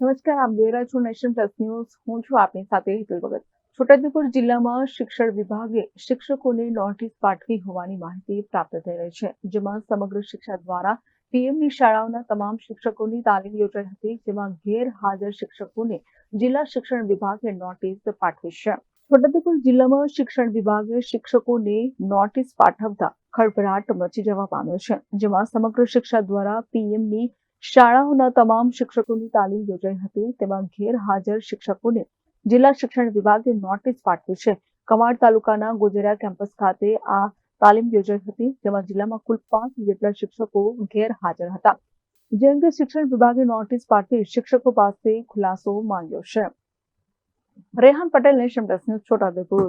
નમસ્કાર, આપ જોઈ રહ્યા છો નેશન પ્લસ ન્યૂઝ. હું છું આપની સાથે હિતલ ભગત. છોટાઉદેપુર જિલ્લામાં શિક્ષણ વિભાગે શિક્ષકોને નોટિસ પાઠવી હોવાની માહિતી પ્રાપ્ત થઈ રહી છે, જેમાં સમગ્ર શિક્ષા દ્વારા પીએમની શાળાઓના તમામ શિક્ષકોની તાલીમ યોજાઈ હતી, જેમાં ગેરહાજર શિક્ષકોને જિલ્લા શિક્ષણ વિભાગે નોટિસ પાઠવી છે. છોટાઉદેપુર જિલ્લામાં શિક્ષણ વિભાગે શિક્ષકોને નોટિસ પાઠવતા ખળભળાટ મચી જવા પામ્યો છે, જેમાં સમગ્ર શિક્ષા દ્વારા પીએમની શાળાઓના તમામ શિક્ષકોની તાલીમ યોજાઈ હતી. તેમાં ગેરહાજર શિક્ષકોને જિલ્લા શિક્ષણ વિભાગે નોટિસ પાઠવી છે. કવાડ તાલુકાના ગોજરિયા કેમ્પસ ખાતે આ તાલીમ યોજાઈ હતી. જેમાં જિલ્લામાં કુલ પાંચ જેટલા શિક્ષકો ગેરહાજર હતા. જે અંગે શિક્ષણ વિભાગે નોટિસ પાઠવી શિક્ષકો પાસે ખુલાસો માંગ્યો છે. Rehan Patel nation plus news, Chhotaudepur.